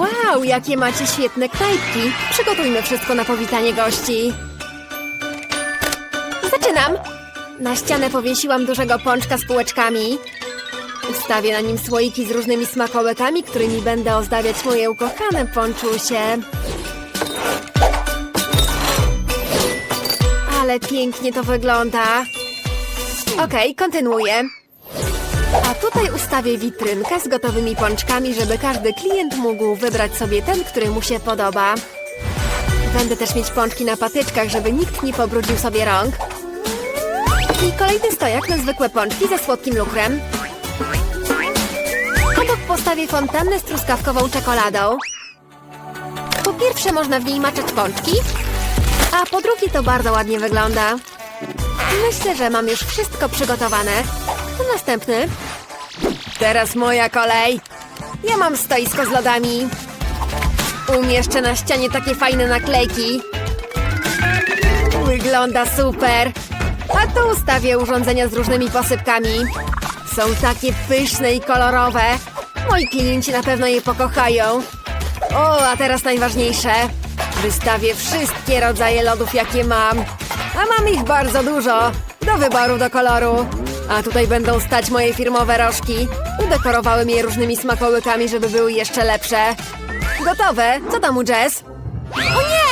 Wow, jakie macie świetne knajpki. Przygotujmy wszystko na powitanie gości. Zaczynam. Na ścianę powiesiłam dużego pączka z półeczkami. Ustawię na nim słoiki z różnymi smakołykami, którymi będę ozdabiać moje ukochane pączusie. Ale pięknie to wygląda. Okej, kontynuuję. A tutaj ustawię witrynkę z gotowymi pączkami, żeby każdy klient mógł wybrać sobie ten, który mu się podoba. Będę też mieć pączki na patyczkach, żeby nikt nie pobrudził sobie rąk. I kolejny stojak na zwykłe pączki ze słodkim lukrem. Obok postawię fontannę z truskawkową czekoladą. Po pierwsze można w niej maczać pączki, a po drugie to bardzo ładnie wygląda. Myślę, że mam już wszystko przygotowane. Następny. Teraz moja kolej. Ja mam stoisko z lodami. Umieszczę na ścianie takie fajne naklejki. Wygląda super. A tu ustawię urządzenia z różnymi posypkami. Są takie pyszne i kolorowe. Moi klienci na pewno je pokochają. O, a teraz najważniejsze. Wystawię wszystkie rodzaje lodów, jakie mam. A mam ich bardzo dużo. Do wyboru, do koloru. A tutaj będą stać moje firmowe rożki. Udekorowałem je różnymi smakołykami, żeby były jeszcze lepsze. Gotowe. Co tam u Jess? O nie!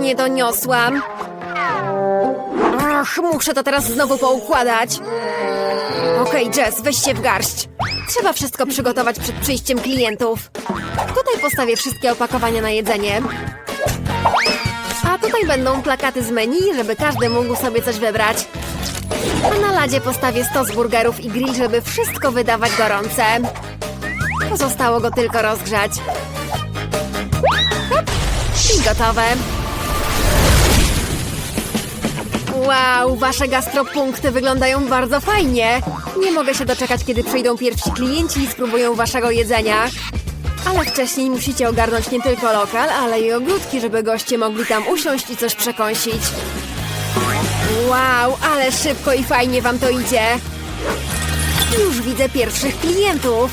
Nie doniosłam. Ach, muszę to teraz znowu poukładać. Okej, Jess, weź się w garść. Trzeba wszystko przygotować przed przyjściem klientów. Tutaj postawię wszystkie opakowania na jedzenie. A tutaj będą plakaty z menu, żeby każdy mógł sobie coś wybrać. A na ladzie postawię stos burgerów i grill, żeby wszystko wydawać gorące. Pozostało go tylko rozgrzać. Hop. I gotowe. Wow, wasze gastropunkty wyglądają bardzo fajnie. Nie mogę się doczekać, kiedy przyjdą pierwsi klienci i spróbują waszego jedzenia. Ale wcześniej musicie ogarnąć nie tylko lokal, ale i ogródki, żeby goście mogli tam usiąść i coś przekąsić. Wow, ale szybko i fajnie wam to idzie. Już widzę pierwszych klientów.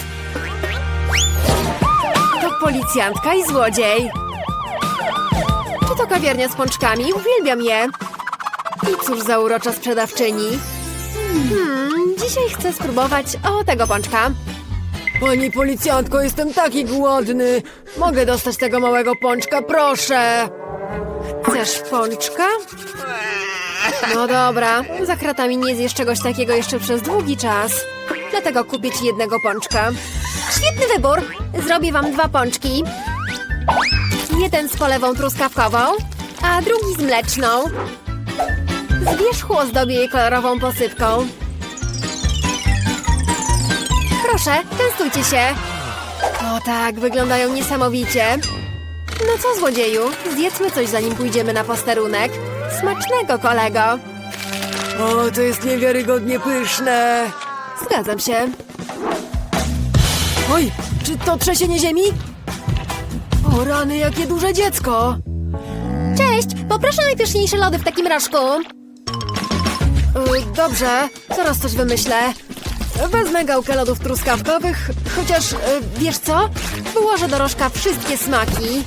To policjantka i złodziej. Czy to kawiarnia z pączkami? Uwielbiam je. I cóż za urocza sprzedawczyni. Hmm, dzisiaj chcę spróbować o tego pączka. Pani policjantko, jestem taki głodny. Mogę dostać tego małego pączka, proszę. Chcesz pączka? No dobra, za kratami nie zjesz czegoś takiego jeszcze przez długi czas. Dlatego kupię ci jednego pączka. Świetny wybór! Zrobię wam dwa pączki. Jeden z polewą truskawkową, a drugi z mleczną. Z wierzchu ozdobię je kolorową posypką. Proszę, częstujcie się. O tak, wyglądają niesamowicie. No co, złodzieju? Zjedzmy coś, zanim pójdziemy na posterunek. Smacznego, kolego. O, to jest niewiarygodnie pyszne. Zgadzam się. Oj, czy to trzęsienie ziemi? O rany, jakie duże dziecko. Cześć, poproszę najpyszniejsze lody w takim rożku. Y, Dobrze, zaraz coś wymyślę. Wezmę gałkę lodów truskawkowych, chociaż y, wiesz co? Wyłożę do rożka wszystkie smaki.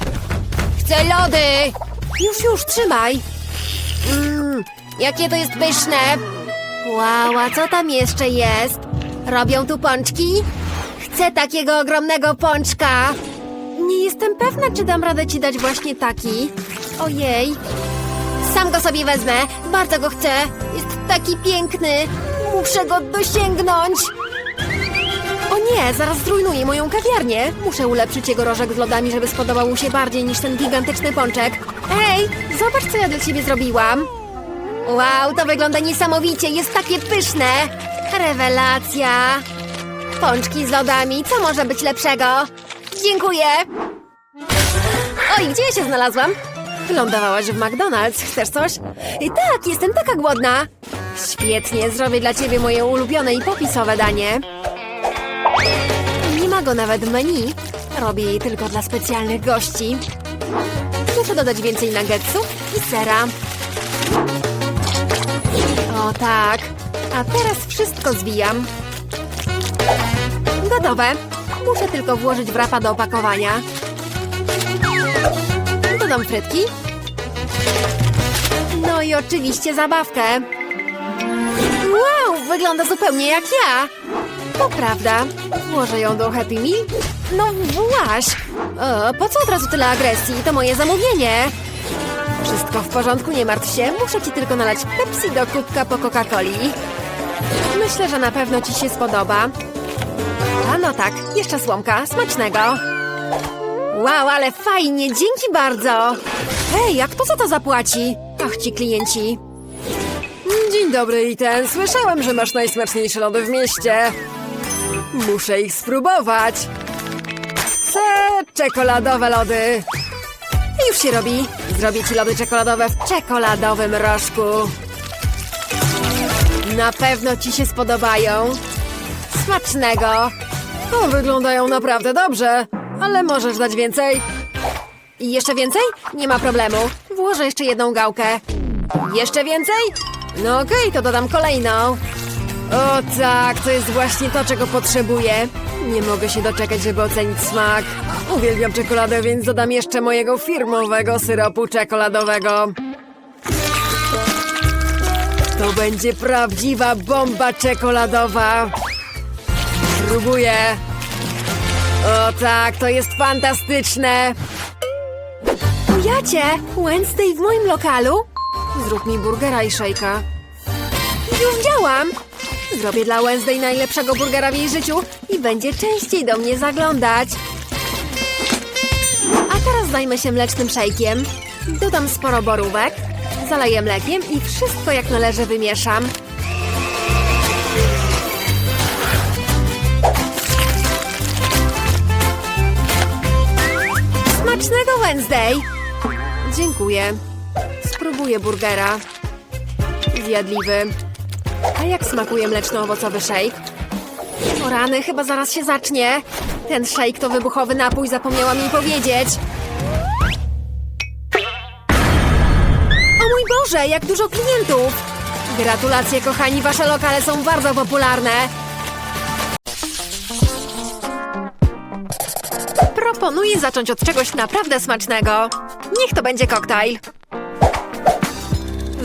Chcę lody! Już, już, trzymaj. Mmm, jakie to jest pyszne. Wow, a co tam jeszcze jest? Robią tu pączki? Chcę takiego ogromnego pączka. Nie jestem pewna, czy dam radę ci dać właśnie taki. Ojej. Sam go sobie wezmę. Bardzo go chcę. Jest taki piękny. Muszę go dosięgnąć. O nie, zaraz zrujnuję moją kawiarnię. Muszę ulepszyć jego rożek z lodami, żeby spodobał mu się bardziej niż ten gigantyczny pączek. Ej, zobacz, co ja dla ciebie zrobiłam. Wow, to wygląda niesamowicie. Jest takie pyszne. Rewelacja. Pączki z lodami. Co może być lepszego? Dziękuję. Oj, gdzie ja się znalazłam? Wylądowałaś w McDonald's. Chcesz coś? I tak, jestem taka głodna. Świetnie, zrobię dla ciebie moje ulubione i popisowe danie. Nie ma go nawet menu. Robię je tylko dla specjalnych gości. Muszę dodać więcej nuggetsów i sera. O tak. A teraz wszystko zwijam. Gotowe. Muszę tylko włożyć wrapa do opakowania. Dodam frytki. No i oczywiście zabawkę. Wow, wygląda zupełnie jak ja. To prawda. Włożę ją do Happy Meal. No właś. O, po co od razu tyle agresji? To moje zamówienie. Wszystko w porządku, nie martw się. Muszę ci tylko nalać Pepsi do kubka po Coca-Coli. Myślę, że na pewno ci się spodoba. A no tak, jeszcze słomka. Smacznego. Wow, ale fajnie, dzięki bardzo. Hej, jak to za to zapłaci? Ach, ci klienci. Dzień dobry, Iten. Słyszałem, że masz najsmaczniejsze lody w mieście. Muszę ich spróbować. Chcę czekoladowe lody. Już się robi. Zrobię ci lody czekoladowe w czekoladowym rożku. Na pewno ci się spodobają. Smacznego. O, wyglądają naprawdę dobrze. Ale możesz dać więcej. I jeszcze więcej? Nie ma problemu. Włożę jeszcze jedną gałkę. Jeszcze więcej? No okej, to dodam kolejną. O tak, to jest właśnie to, czego potrzebuję. Nie mogę się doczekać, żeby ocenić smak. Uwielbiam czekoladę, więc dodam jeszcze mojego firmowego syropu czekoladowego. To będzie prawdziwa bomba czekoladowa. Próbuję. O tak, to jest fantastyczne. Jacie, Wednesday w moim lokalu? Zrób mi burgera i szejka. Już działam! Zrobię dla Wednesday najlepszego burgera w jej życiu i będzie częściej do mnie zaglądać. A teraz zajmę się mlecznym szejkiem. Dodam sporo borówek, zaleję mlekiem i wszystko jak należy wymieszam. Smacznego Wednesday! Dziękuję. Spróbuję burgera. Zjadliwy. Jak smakuje mleczno-owocowy shake? O rany, chyba zaraz się zacznie. Ten shake to wybuchowy napój, zapomniałam mi powiedzieć. O mój Boże, jak dużo klientów! Gratulacje, kochani, wasze lokale są bardzo popularne. Proponuję zacząć od czegoś naprawdę smacznego. Niech to będzie koktajl.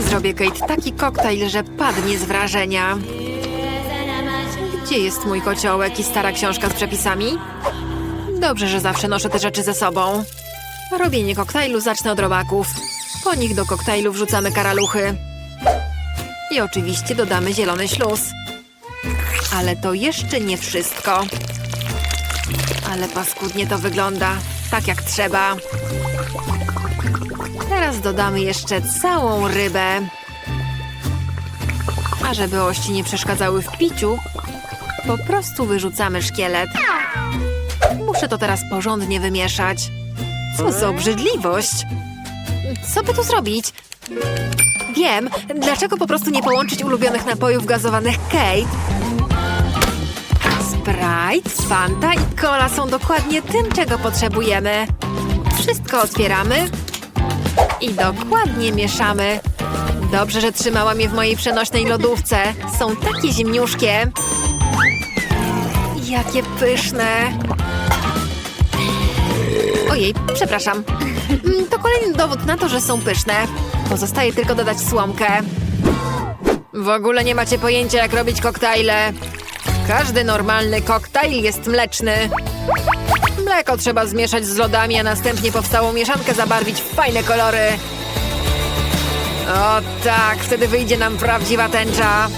Zrobię Kate taki koktajl, że padnie z wrażenia. Gdzie jest mój kociołek i stara książka z przepisami? Dobrze, że zawsze noszę te rzeczy ze sobą. Robienie koktajlu zacznę od robaków. Po nich do koktajlu wrzucamy karaluchy. I oczywiście dodamy zielony śluz. Ale to jeszcze nie wszystko. Ale paskudnie to wygląda. Tak jak trzeba. Teraz dodamy jeszcze całą rybę. A żeby ości nie przeszkadzały w piciu, po prostu wyrzucamy szkielet. Muszę to teraz porządnie wymieszać. Co za obrzydliwość! Co by tu zrobić? Wiem, dlaczego po prostu nie połączyć ulubionych napojów gazowanych Kate. Sprite, Fanta i Cola są dokładnie tym, czego potrzebujemy. Wszystko otwieramy i dokładnie mieszamy. Dobrze, że trzymałam je w mojej przenośnej lodówce. Są takie zimniuszkie. Jakie pyszne. Ojej, przepraszam. Mm, To kolejny dowód na to, że są pyszne. Pozostaje tylko dodać słomkę. W ogóle nie macie pojęcia, jak robić koktajle. Każdy normalny koktajl jest mleczny. Mleko trzeba zmieszać z lodami, a następnie powstałą mieszankę zabarwić w fajne kolory. O tak, wtedy wyjdzie nam prawdziwa tęcza.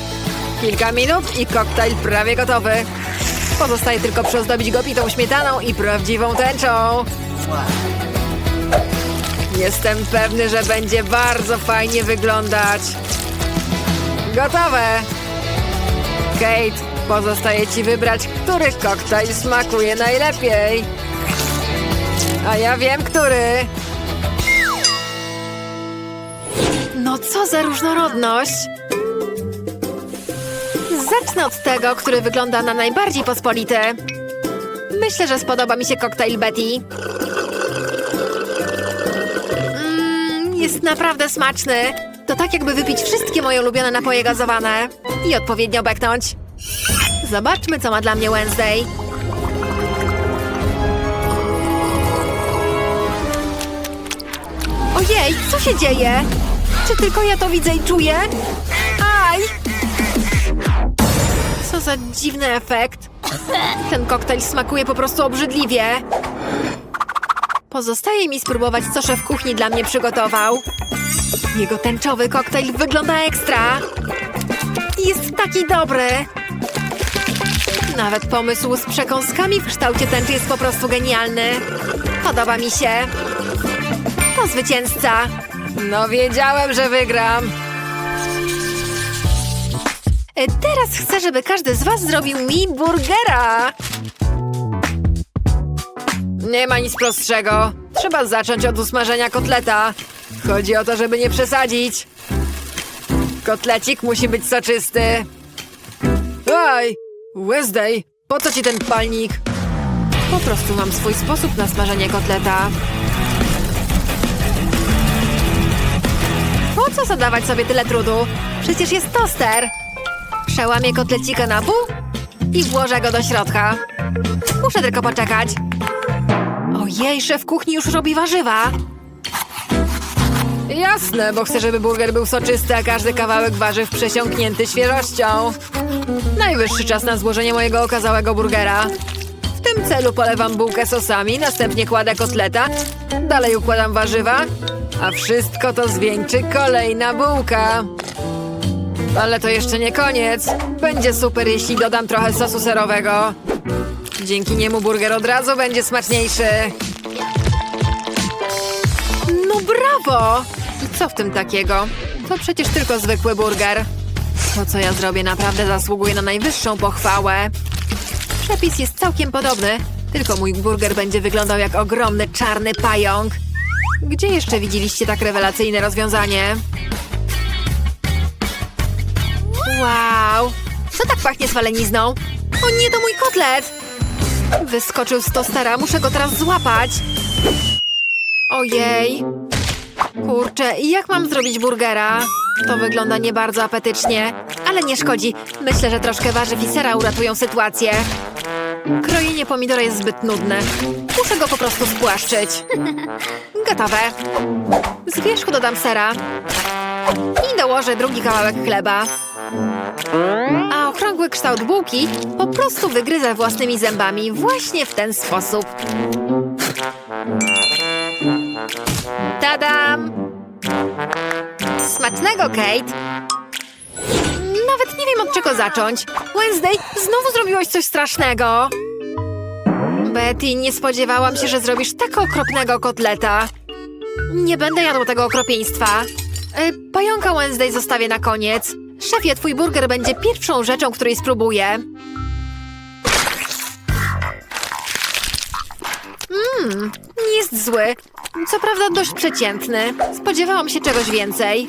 Kilka minut i koktajl prawie gotowy. Pozostaje tylko przyozdobić go pitą śmietaną i prawdziwą tęczą. Jestem pewny, że będzie bardzo fajnie wyglądać. Gotowe! Kate, pozostaje ci wybrać, który koktajl smakuje najlepiej. A ja wiem, który. No co za różnorodność! Zacznę od tego, który wygląda na najbardziej pospolity. Myślę, że spodoba mi się koktajl Betty. Mmm, jest naprawdę smaczny. To tak jakby wypić wszystkie moje ulubione napoje gazowane i odpowiednio beknąć. Zobaczmy, co ma dla mnie Wednesday. Co się dzieje? Czy tylko ja to widzę i czuję? Aj! Co za dziwny efekt. Ten koktajl smakuje po prostu obrzydliwie. Pozostaje mi spróbować, co szef kuchni dla mnie przygotował. Jego tęczowy koktajl wygląda ekstra. Jest taki dobry. Nawet pomysł z przekąskami w kształcie tęczy jest po prostu genialny. Podoba mi się. To zwycięzca. No wiedziałem, że wygram. E, Teraz chcę, żeby każdy z was zrobił mi burgera. Nie ma nic prostszego. Trzeba zacząć od usmażenia kotleta. Chodzi o to, żeby nie przesadzić. Kotlecik musi być soczysty. Ej! Wednesday, po co ci ten palnik? Po prostu mam swój sposób na smażenie kotleta. Co zadawać sobie tyle trudu? Przecież jest toster. Przełamię kotlecika na pół i włożę go do środka. Muszę tylko poczekać. Ojej, szef kuchni już robi warzywa. Jasne, bo chcę, żeby burger był soczysty, a każdy kawałek warzyw przesiąknięty świeżością. Najwyższy czas na złożenie mojego okazałego burgera. W tym celu polewam bułkę sosami, następnie kładę kotleta, dalej układam warzywa, a wszystko to zwieńczy kolejna bułka. Ale to jeszcze nie koniec. Będzie super, jeśli dodam trochę sosu serowego. Dzięki niemu burger od razu będzie smaczniejszy. No brawo! I co w tym takiego? To przecież tylko zwykły burger. To, co ja zrobię, naprawdę zasługuje na najwyższą pochwałę. Przepis jest całkiem podobny, tylko mój burger będzie wyglądał jak ogromny czarny pająk. Gdzie jeszcze widzieliście tak rewelacyjne rozwiązanie? Wow! Co tak pachnie swalenizną? O nie, to mój kotlet! Wyskoczył z tostera, muszę go teraz złapać. Ojej. Kurczę, jak mam zrobić burgera? To wygląda nie bardzo apetycznie, ale nie szkodzi. Myślę, że troszkę warzyw i sera uratują sytuację. Krojenie pomidora jest zbyt nudne. Muszę go po prostu spłaszczyć. Gotowe. Z wierzchu dodam sera. I dołożę drugi kawałek chleba. A okrągły kształt bułki po prostu wygryzę własnymi zębami właśnie w ten sposób. Tadam! Smacznego, Kate! Nawet nie wiem od czego zacząć. Wednesday, znowu zrobiłaś coś strasznego. Betty, nie spodziewałam się, że zrobisz tak okropnego kotleta. Nie będę jadł tego okropieństwa. E, Pająka Wednesday zostawię na koniec. Szefie, twój burger będzie pierwszą rzeczą, której spróbuję. Mmm, nie jest zły. Co prawda dość przeciętny. Spodziewałam się czegoś więcej.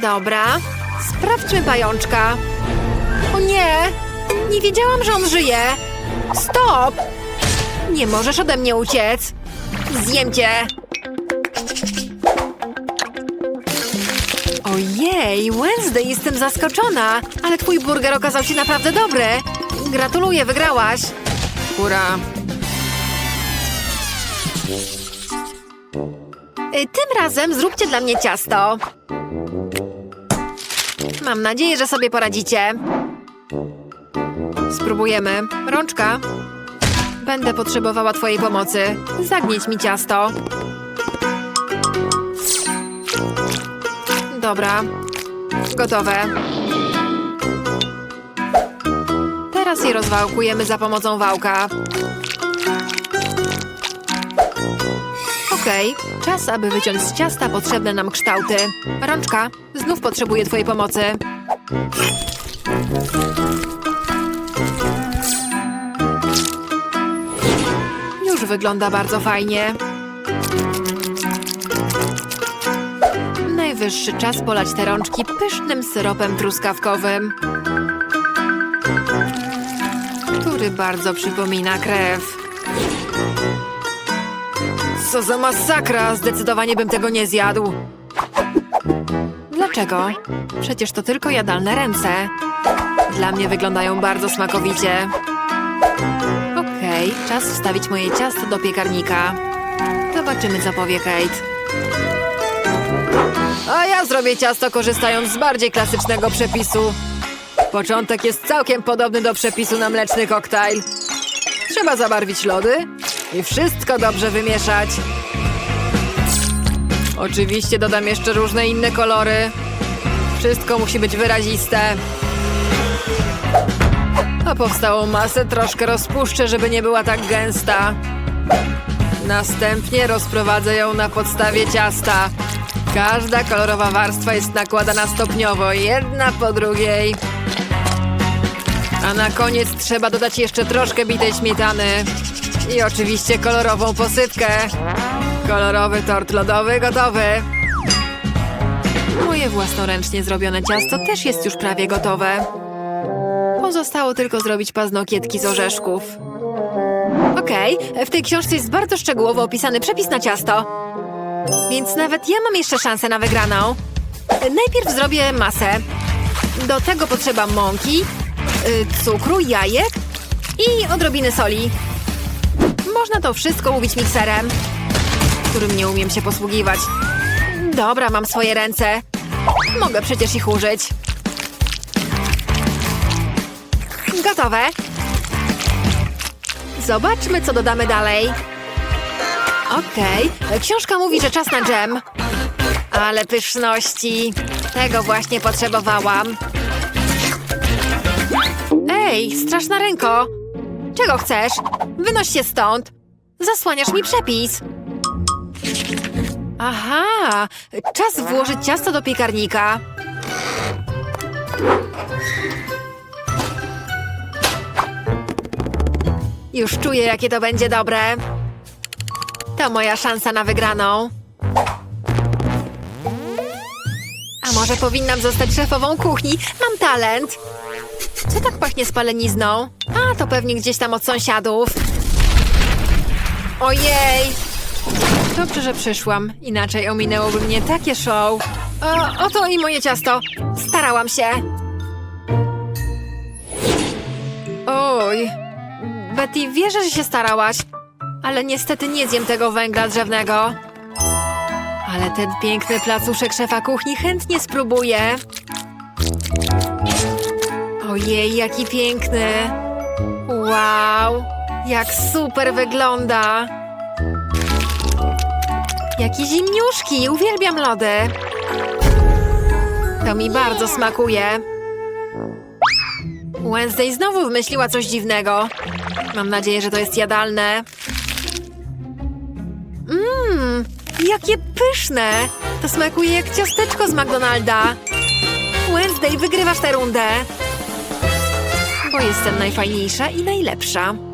Dobra, sprawdźmy pajączka. O nie! Nie wiedziałam, że on żyje. Stop! Nie możesz ode mnie uciec. Zjem cię. Ojej, Wednesday, jestem zaskoczona. Ale twój burger okazał się naprawdę dobry. Gratuluję, wygrałaś. Hurra. Y, Tym razem zróbcie dla mnie ciasto. Mam nadzieję, że sobie poradzicie. Spróbujemy. Rączka. Będę potrzebowała twojej pomocy. Zagnieć mi ciasto. Dobra. Gotowe. Teraz je rozwałkujemy za pomocą wałka. Okej, czas, aby wyciąć z ciasta potrzebne nam kształty. Rączka, znów potrzebuję twojej pomocy. Już wygląda bardzo fajnie. Najwyższy czas polać te rączki pysznym syropem truskawkowym, który bardzo przypomina krew. Co za masakra! Zdecydowanie bym tego nie zjadł. Dlaczego? Przecież to tylko jadalne ręce. Dla mnie wyglądają bardzo smakowicie. Okej, czas wstawić moje ciasto do piekarnika. Zobaczymy, co powie Kate. Ja zrobię ciasto korzystając z bardziej klasycznego przepisu. Początek jest całkiem podobny do przepisu na mleczny koktajl. Trzeba zabarwić lody i wszystko dobrze wymieszać. Oczywiście dodam jeszcze różne inne kolory. Wszystko musi być wyraziste. A powstałą masę troszkę rozpuszczę, żeby nie była tak gęsta. Następnie rozprowadzę ją na podstawie ciasta. Każda kolorowa warstwa jest nakładana stopniowo, jedna po drugiej. A na koniec trzeba dodać jeszcze troszkę bitej śmietany. I oczywiście kolorową posypkę. Kolorowy tort lodowy gotowy. Moje własnoręcznie zrobione ciasto też jest już prawie gotowe. Pozostało tylko zrobić paznokietki z orzeszków. Okej, w tej książce jest bardzo szczegółowo opisany przepis na ciasto. Więc nawet ja mam jeszcze szansę na wygraną. Najpierw zrobię masę. Do tego potrzeba mąki, y, cukru, jajek i odrobiny soli. Można to wszystko ubić mikserem, którym nie umiem się posługiwać. Dobra, mam swoje ręce. Mogę przecież ich użyć. Gotowe. Zobaczmy, co dodamy dalej. Okej, książka mówi, że czas na dżem. Ale pyszności. Tego właśnie potrzebowałam. Ej, straszna ręko. Czego chcesz? Wynoś się stąd. Zasłaniasz mi przepis. Aha, czas włożyć ciasto do piekarnika. Już czuję, jakie to będzie dobre. To moja szansa na wygraną. A może powinnam zostać szefową kuchni? Mam talent. Co tak pachnie spalenizną? A, to pewnie gdzieś tam od sąsiadów. Ojej! Dobrze, że przyszłam. Inaczej ominęłoby mnie takie show. O, oto i moje ciasto. Starałam się. Oj. Betty, wierzę, że się starałaś. Ale niestety nie zjem tego węgla drzewnego. Ale ten piękny placuszek szefa kuchni chętnie spróbuję. Ojej, jaki piękny. Wow, jak super wygląda. Jaki zimniuszki, uwielbiam lody. To mi bardzo smakuje. Wednesday znowu wymyśliła coś dziwnego. Mam nadzieję, że to jest jadalne. Mmm, jakie pyszne! To smakuje jak ciasteczko z McDonalda. Wednesday, wygrywasz tę rundę. Jestem najfajniejsza i najlepsza.